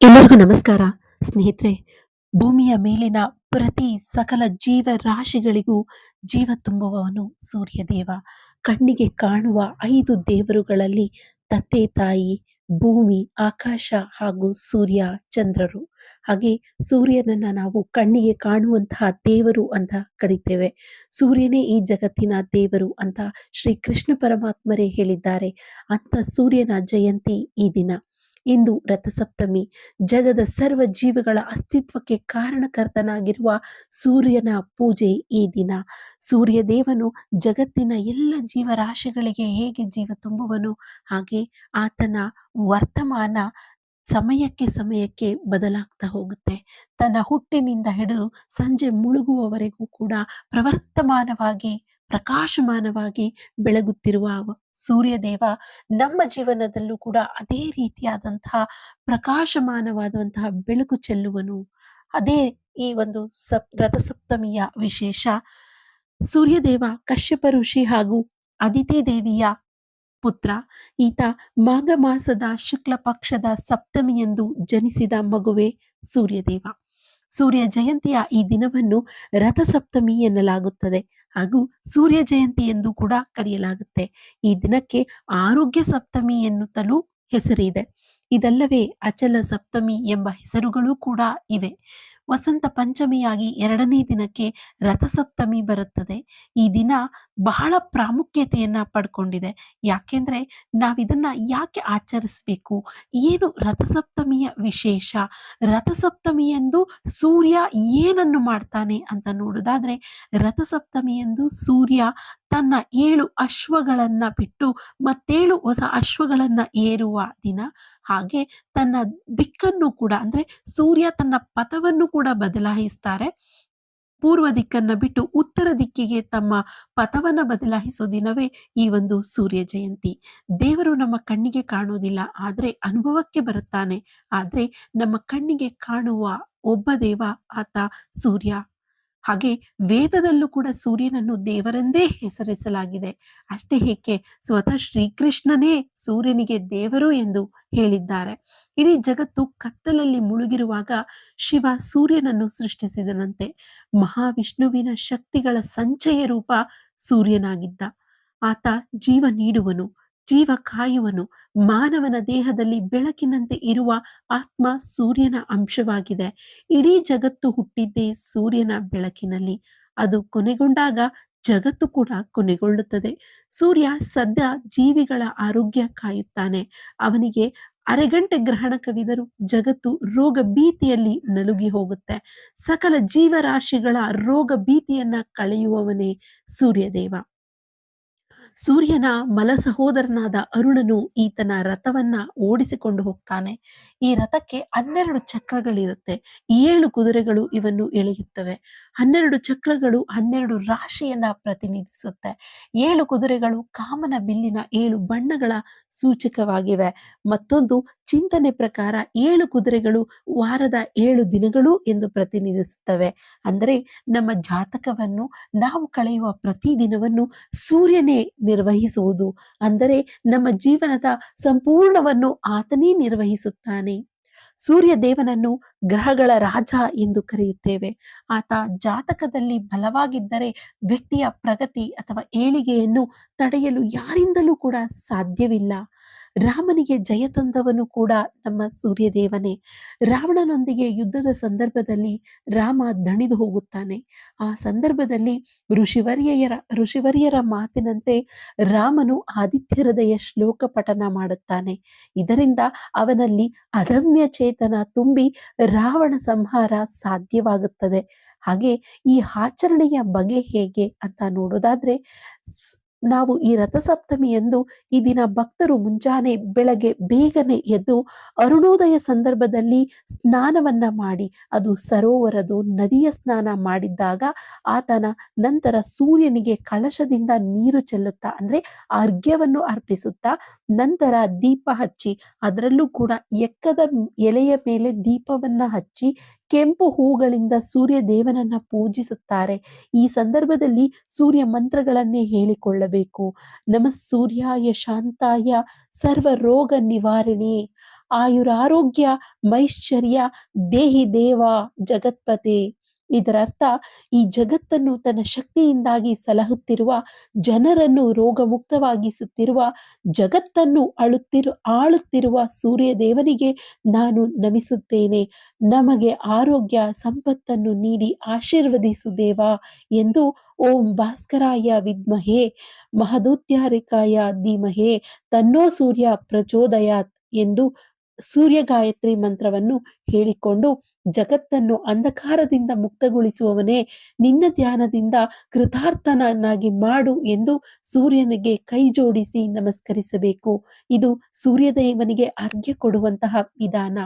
ಎಲ್ಲರಿಗೂ ನಮಸ್ಕಾರ. ಸ್ನೇಹಿತರೆ, ಭೂಮಿಯ ಮೇಲಿನ ಪ್ರತಿ ಸಕಲ ಜೀವ ರಾಶಿಗಳಿಗೂ ಜೀವ ತುಂಬುವವನು ಸೂರ್ಯದೇವ. ಕಣ್ಣಿಗೆ ಕಾಣುವ ಐದು ದೇವರುಗಳಲ್ಲಿ ತಂದೆ ತಾಯಿ, ಭೂಮಿ, ಆಕಾಶ ಹಾಗೂ ಸೂರ್ಯ, ಚಂದ್ರರು. ಹಾಗೆ ಸೂರ್ಯನನ್ನ ನಾವು ಕಣ್ಣಿಗೆ ಕಾಣುವಂತಹ ದೇವರು ಅಂತ ಕರಿತೇವೆ. ಸೂರ್ಯನೇ ಈ ಜಗತ್ತಿನ ದೇವರು ಅಂತ ಶ್ರೀ ಕೃಷ್ಣ ಪರಮಾತ್ಮರೇ ಹೇಳಿದ್ದಾರೆ. ಅಂತ ಸೂರ್ಯನ ಜಯಂತಿ ಈ ದಿನ. ಇಂದು ರಥಸಪ್ತಮಿ. ಜಗದ ಸರ್ವ ಜೀವಿಗಳ ಅಸ್ತಿತ್ವಕ್ಕೆ ಕಾರಣಕರ್ತನಾಗಿರುವ ಸೂರ್ಯನ ಪೂಜೆ ಈ ದಿನ. ಸೂರ್ಯ ದೇವನು ಜಗತ್ತಿನ ಎಲ್ಲ ಜೀವರಾಶಿಗಳಿಗೆ ಹೇಗೆ ಜೀವ ತುಂಬುವನು, ಹಾಗೆ ಆತನ ವರ್ತಮಾನ ಸಮಯಕ್ಕೆ ಸಮಯಕ್ಕೆ ಬದಲಾಗ್ತಾ ಹೋಗುತ್ತೆ. ತನ್ನ ಹುಟ್ಟಿನಿಂದ ಹಿಡಿದು ಸಂಜೆ ಮುಳುಗುವವರೆಗೂ ಕೂಡ ಪ್ರವರ್ತಮಾನವಾಗಿ ಪ್ರಕಾಶಮಾನವಾಗಿ ಬೆಳಗುತ್ತಿರುವ ಸೂರ್ಯದೇವ ನಮ್ಮ ಜೀವನದಲ್ಲೂ ಕೂಡ ಅದೇ ರೀತಿಯಾದಂತಹ ಪ್ರಕಾಶಮಾನವಾದಂತಹ ಬೆಳಕು ಚೆಲ್ಲುವನು. ಅದೇ ಈ ಒಂದು ಸಪ್ ರಥಸಪ್ತಮಿಯ ವಿಶೇಷ. ಸೂರ್ಯದೇವ ಕಶ್ಯಪ ಋಷಿ ಹಾಗೂ ಅದಿತಿ ದೇವಿಯ ಪುತ್ರ. ಈತ ಮಾಘ ಮಾಸದ ಶುಕ್ಲ ಪಕ್ಷದ ಸಪ್ತಮಿಯಂದು ಜನಿಸಿದ ಮಗುವೆ ಸೂರ್ಯದೇವ. ಸೂರ್ಯ ಜಯಂತಿಯ ಈ ದಿನವನ್ನು ರಥಸಪ್ತಮಿ ಎನ್ನಲಾಗುತ್ತದೆ. ಹಾಗೂ ಸೂರ್ಯ ಜಯಂತಿ ಎಂದು ಕೂಡ ಕರೆಯಲಾಗುತ್ತೆ. ಈ ದಿನಕ್ಕೆ ಆರೋಗ್ಯ ಸಪ್ತಮಿ ಎನ್ನುತ್ತಲೂ ಹೆಸರಿದೆ. ಇದಲ್ಲವೇ ಅಚಲ ಸಪ್ತಮಿ ಎಂಬ ಹೆಸರುಗಳು ಕೂಡ ಇವೆ. ವಸಂತ ಪಂಚಮಿಯಾಗಿ ಎರಡನೇ ದಿನಕ್ಕೆ ರಥಸಪ್ತಮಿ ಬರುತ್ತದೆ. ಈ ದಿನ ಬಹಳ ಪ್ರಾಮುಖ್ಯತೆಯನ್ನ ಪಡ್ಕೊಂಡಿದೆ. ಯಾಕೆಂದ್ರೆ ನಾವಿದನ್ನ ಯಾಕೆ ಆಚರಿಸ್ಬೇಕು? ಏನು ರಥಸಪ್ತಮಿಯ ವಿಶೇಷ? ರಥಸಪ್ತಮಿಯಂದು ಸೂರ್ಯ ಏನನ್ನು ಮಾಡ್ತಾನೆ ಅಂತ ನೋಡೋದಾದ್ರೆ ರಥಸಪ್ತಮಿಯಂದು ಸೂರ್ಯ ತನ್ನ ಏಳು ಅಶ್ವಗಳನ್ನ ಬಿಟ್ಟು ಮತ್ತೇಳು ಹೊಸ ಅಶ್ವಗಳನ್ನ ಏರುವ ದಿನ. ಹಾಗೆ ತನ್ನ ದಿಕ್ಕನ್ನು ಕೂಡ ಅಂದ್ರೆ ಸೂರ್ಯ ತನ್ನ ಪಥವನ್ನು ಕೂಡ ಬದಲಾಯಿಸ್ತಾರೆ. ಪೂರ್ವ ದಿಕ್ಕನ್ನ ಬಿಟ್ಟು ಉತ್ತರ ದಿಕ್ಕಿಗೆ ತಮ್ಮ ಪಥವನ್ನ ಬದಲಾಯಿಸೋ ದಿನವೇ ಈ ಒಂದು ಸೂರ್ಯ ಜಯಂತಿ. ದೇವರು ನಮ್ಮ ಕಣ್ಣಿಗೆ ಕಾಣೋದಿಲ್ಲ, ಆದ್ರೆ ಅನುಭವಕ್ಕೆ ಬರುತ್ತಾನೆ. ಆದ್ರೆ ನಮ್ಮ ಕಣ್ಣಿಗೆ ಕಾಣುವ ಒಬ್ಬ ದೇವ ಆತ ಸೂರ್ಯ. ಹಾಗೆ ವೇದದಲ್ಲೂ ಕೂಡ ಸೂರ್ಯನನ್ನು ದೇವರೆಂದೇ ಹೆಸರಿಸಲಾಗಿದೆ. ಅಷ್ಟೇ ಏಕೆ ಸ್ವತಃ ಶ್ರೀಕೃಷ್ಣನೇ ಸೂರ್ಯನಿಗೆ ದೇವರು ಎಂದು ಹೇಳಿದ್ದಾರೆ. ಇಡೀ ಜಗತ್ತು ಕತ್ತಲಲ್ಲಿ ಮುಳುಗಿರುವಾಗ ಶಿವ ಸೂರ್ಯನನ್ನು ಸೃಷ್ಟಿಸಿದನಂತೆ ಮಹಾವಿಷ್ಣುವಿನ ಶಕ್ತಿಗಳ ಸಂಚಯ ರೂಪ ಸೂರ್ಯನಾಗಿದ್ದ. ಆತ ಜೀವ ನೀಡುವನು. ಜೀವ ಕಾಯುವನು ಮಾನವನ ದೇಹದಲ್ಲಿ ಬೆಳಕಿನಂತೆ ಇರುವ ಆತ್ಮ ಸೂರ್ಯನ ಅಂಶವಾಗಿದೆ. ಇಡೀ ಜಗತ್ತು ಹುಟ್ಟಿದ್ದೇ ಸೂರ್ಯನ ಬೆಳಕಿನಲ್ಲಿ. ಅದು ಕೊನೆಗೊಂಡಾಗ ಜಗತ್ತು ಕೂಡ ಕೊನೆಗೊಳ್ಳುತ್ತದೆ. ಸೂರ್ಯ ಸದ್ಯ ಜೀವಿಗಳ ಆರೋಗ್ಯ ಕಾಯುತ್ತಾನೆ. ಅವನಿಗೆ ಅರೆಗಂಟೆ ಗ್ರಹಣ ಕವಿದರು ಜಗತ್ತು ರೋಗ ಭೀತಿಯಲ್ಲಿ ನಲುಗಿ ಹೋಗುತ್ತೆ. ಸಕಲ ಜೀವರಾಶಿಗಳ ರೋಗ ಭೀತಿಯನ್ನ ಕಳೆಯುವವನೇ ಸೂರ್ಯದೇವ. ಸೂರ್ಯನ ಮಲ ಸಹೋದರನಾದ ಅರುಣನು ಈತನ ರಥವನ್ನ ಓಡಿಸಿಕೊಂಡು ಹೋಗ್ತಾನೆ. ಈ ರಥಕ್ಕೆ ಹನ್ನೆರಡು ಚಕ್ರಗಳಿರುತ್ತೆ. ಏಳು ಕುದುರೆಗಳು ಇವನ್ನು ಎಳೆಯುತ್ತವೆ. ಹನ್ನೆರಡು ಚಕ್ರಗಳು ಹನ್ನೆರಡು ರಾಶಿಯನ್ನ ಪ್ರತಿನಿಧಿಸುತ್ತೆ. ಏಳು ಕುದುರೆಗಳು, ಕಾಮನ ಬಿಲ್ಲಿನ ಏಳು ಬಣ್ಣಗಳ ಸೂಚಕವಾಗಿವೆ. ಮತ್ತೊಂದು ಚಿಂತನೆ ಪ್ರಕಾರ ಏಳು ಕುದುರೆಗಳು ವಾರದ ಏಳು ದಿನಗಳು ಎಂದು ಪ್ರತಿನಿಧಿಸುತ್ತವೆ. ಅಂದರೆ ನಮ್ಮ ಜಾತಕವನ್ನು ನಾವು ಕಳೆಯುವ ಪ್ರತಿ ದಿನವನ್ನು ಸೂರ್ಯನೇ ನಿರ್ವಹಿಸುವುದು. ಅಂದರೆ ನಮ್ಮ ಜೀವನದ ಸಂಪೂರ್ಣವನ್ನು ಆತನೇ ನಿರ್ವಹಿಸುತ್ತಾನೆ. ಸೂರ್ಯ ದೇವನನ್ನು ಗ್ರಹಗಳ ರಾಜ ಎಂದು ಕರೆಯುತ್ತೇವೆ. ಆತ ಜಾತಕದಲ್ಲಿ ಬಲವಾಗಿದ್ದರೆ ವ್ಯಕ್ತಿಯ ಪ್ರಗತಿ ಅಥವಾ ಏಳಿಗೆಯನ್ನು ತಡೆಯಲು ಯಾರಿಂದಲೂ ಕೂಡ ಸಾಧ್ಯವಿಲ್ಲ. ರಾಮನಿಗೆ ಜಯ ತಂದವನು ಕೂಡ ನಮ್ಮ ಸೂರ್ಯದೇವನೇ. ರಾವಣನೊಂದಿಗೆ ಯುದ್ಧದ ಸಂದರ್ಭದಲ್ಲಿ ರಾಮ ದಣಿದು ಹೋಗುತ್ತಾನೆ. ಆ ಸಂದರ್ಭದಲ್ಲಿ ಋಷಿವರ್ಯರ ಋಷಿವರ್ಯರ ಮಾತಿನಂತೆ ರಾಮನು ಆದಿತ್ಯ ಹೃದಯ ಶ್ಲೋಕ ಪಠನ ಮಾಡುತ್ತಾನೆ. ಇದರಿಂದ ಅವನಲ್ಲಿ ಅದಮ್ಯ ಚೇತನ ತುಂಬಿ ರಾವಣ ಸಂಹಾರ ಸಾಧ್ಯವಾಗುತ್ತದೆ. ಹಾಗೆ ಈ ಆಚರಣೆಯ ಬಗೆ ಹೇಗೆ ಅಂತ ನೋಡೋದಾದ್ರೆ ನಾವು ಈ ರಥಸಪ್ತಮಿಯಂದು ಈ ದಿನ ಭಕ್ತರು ಮುಂಜಾನೆ ಬೆಳಗ್ಗೆ ಬೇಗನೆ ಎದ್ದು ಅರುಣೋದಯ ಸಂದರ್ಭದಲ್ಲಿ ಸ್ನಾನವನ್ನ ಮಾಡಿ, ಅದು ಸರೋವರದು ನದಿಯ ಸ್ನಾನ ಮಾಡಿದ್ದಾಗ ಆತನ ನಂತರ ಸೂರ್ಯನಿಗೆ ಕಳಶದಿಂದ ನೀರು ಚೆಲ್ಲುತ್ತಾ, ಅಂದ್ರೆ ಅರ್ಘ್ಯವನ್ನು ಅರ್ಪಿಸುತ್ತಾ ನಂತರ ದೀಪ ಹಚ್ಚಿ, ಅದರಲ್ಲೂ ಕೂಡ ಎಕ್ಕದ ಎಲೆಯ ಮೇಲೆ ದೀಪವನ್ನ ಹಚ್ಚಿ ಕೆಂಪು ಹೂಗಳಿಂದ ಸೂರ್ಯ ದೇವನನ್ನ ಪೂಜಿಸುತ್ತಾರೆ. ಈ ಸಂದರ್ಭದಲ್ಲಿ ಸೂರ್ಯ ಮಂತ್ರಗಳನ್ನೇ ಹೇಳಿಕೊಳ್ಳಬೇಕು. ನಮ ಸೂರ್ಯಾಯ ಶಾಂತಾಯ ಸರ್ವ ರೋಗ ನಿವಾರಣೆ. ಆಯುರಾರೋಗ್ಯ, ಮೈಶ್ಚರ್ಯ, ದೇಹಿ ದೇವ, ಜಗತ್ಪತೆ. ಇದರರ್ಥ, ಈ ಜಗತ್ತನ್ನು ತನ್ನ ಶಕ್ತಿಯಿಂದಾಗಿ ಸಲಹುತ್ತಿರುವ, ಜನರನ್ನು ರೋಗಮುಕ್ತವಾಗಿಸುತ್ತಿರುವ, ಜಗತ್ತನ್ನು ಅಳುತ್ತಿರು, ಆಳುತ್ತಿರುವ ಸೂರ್ಯ ದೇವನಿಗೆ ನಾನು ನಮಿಸುತ್ತೇನೆ. ನಮಗೆ ಆರೋಗ್ಯ, ಸಂಪತ್ತನ್ನು ನೀಡಿ ಆಶೀರ್ವದಿಸು ದೇವ ಎಂದು ಓಂ ಭಾಸ್ಕರಾಯ ವಿದ್ಮಹೇ, ಮಹದೂತ್ಯಾರಿಕಾಯ ಧೀಮಹೇ, ತನ್ನೋ ಸೂರ್ಯ ಪ್ರಚೋದಯಾತ್ ಎಂದು ಸೂರ್ಯ ಗಾಯತ್ರಿ ಮಂತ್ರವನ್ನು ಹೇಳಿಕೊಂಡು ಜಗತ್ತನ್ನು ಅಂಧಕಾರದಿಂದ ಮುಕ್ತಗೊಳಿಸುವವನೇ, ನಿನ್ನ ಧ್ಯಾನದಿಂದ ಕೃತಾರ್ಥನನ್ನಾಗಿ ಮಾಡು ಎಂದು ಸೂರ್ಯನಿಗೆ ಕೈ ಜೋಡಿಸಿ ನಮಸ್ಕರಿಸಬೇಕು. ಇದು ಸೂರ್ಯದೇವನಿಗೆ ಅರ್ಘ್ಯ ಕೊಡುವಂತಹ ವಿಧಾನ.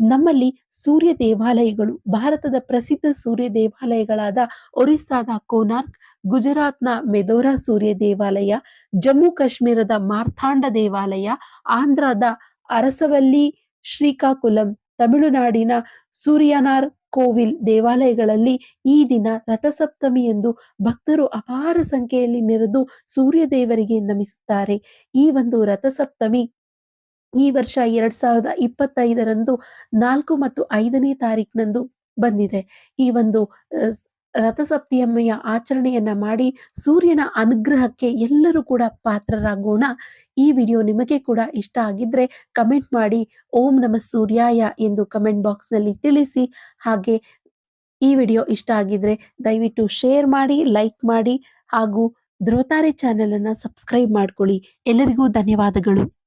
ನಮ್ಮಲ್ಲಿ ಸೂರ್ಯ ದೇವಾಲಯಗಳು ಭಾರತದ ಪ್ರಸಿದ್ಧ ಸೂರ್ಯ ದೇವಾಲಯಗಳಾದ ಒರಿಸ್ಸಾದ ಕೋನಾರ್ಕ್, ಗುಜರಾತ್ನ ಮೆದೋರಾ ಸೂರ್ಯ ದೇವಾಲಯ ಜಮ್ಮು ಕಾಶ್ಮೀರದ ಮಾರ್ಥಾಂಡ ದೇವಾಲಯ, ಆಂಧ್ರದ ಅರಸವಲ್ಲಿ ಶ್ರೀಕಾಕುಲಂ, ತಮಿಳುನಾಡಿನ ಸೂರ್ಯನಾರ್ ಕೋವಿಲ್ ದೇವಾಲಯಗಳಲ್ಲಿ ಈ ದಿನ ರಥಸಪ್ತಮಿ ಎಂದು ಭಕ್ತರು ಅಪಾರ ಸಂಖ್ಯೆಯಲ್ಲಿ ನೆರೆದು ಸೂರ್ಯ ದೇವರಿಗೆ ನಮಿಸುತ್ತಾರೆ. ಈ ಒಂದು ರಥಸಪ್ತಮಿ ಈ ವರ್ಷ ಎರಡ್ ಸಾವಿರದ ಇಪ್ಪತ್ತೈದರಂದು ನಾಲ್ಕು ಮತ್ತು ಐದನೇ ತಾರೀಕಿನಂದು ಬಂದಿದೆ. ಈ ಒಂದು ರಥಸಪ್ತಮಿಯ ಆಚರಣೆಯನ್ನ ಮಾಡಿ ಸೂರ್ಯನ ಅನುಗ್ರಹಕ್ಕೆ ಎಲ್ಲರೂ ಕೂಡ ಪಾತ್ರರಾಗೋಣ. ಈ ವಿಡಿಯೋ ನಿಮಗೆ ಕೂಡ ಇಷ್ಟ ಆಗಿದ್ರೆ ಕಮೆಂಟ್ ಮಾಡಿ. ಓಂ ನಮ ಸೂರ್ಯಾಯ ಎಂದು ಕಮೆಂಟ್ ಬಾಕ್ಸ್ನಲ್ಲಿ ತಿಳಿಸಿ. ಹಾಗೆ ಈ ವಿಡಿಯೋ ಇಷ್ಟ ಆಗಿದ್ರೆ ದಯವಿಟ್ಟು ಶೇರ್ ಮಾಡಿ, ಲೈಕ್ ಮಾಡಿ ಹಾಗೂ ಧ್ರುವತಾರೆ ಚಾನೆಲ್ ಅನ್ನ ಸಬ್ಸ್ಕ್ರೈಬ್ ಮಾಡ್ಕೊಳ್ಳಿ. ಎಲ್ಲರಿಗೂ ಧನ್ಯವಾದಗಳು.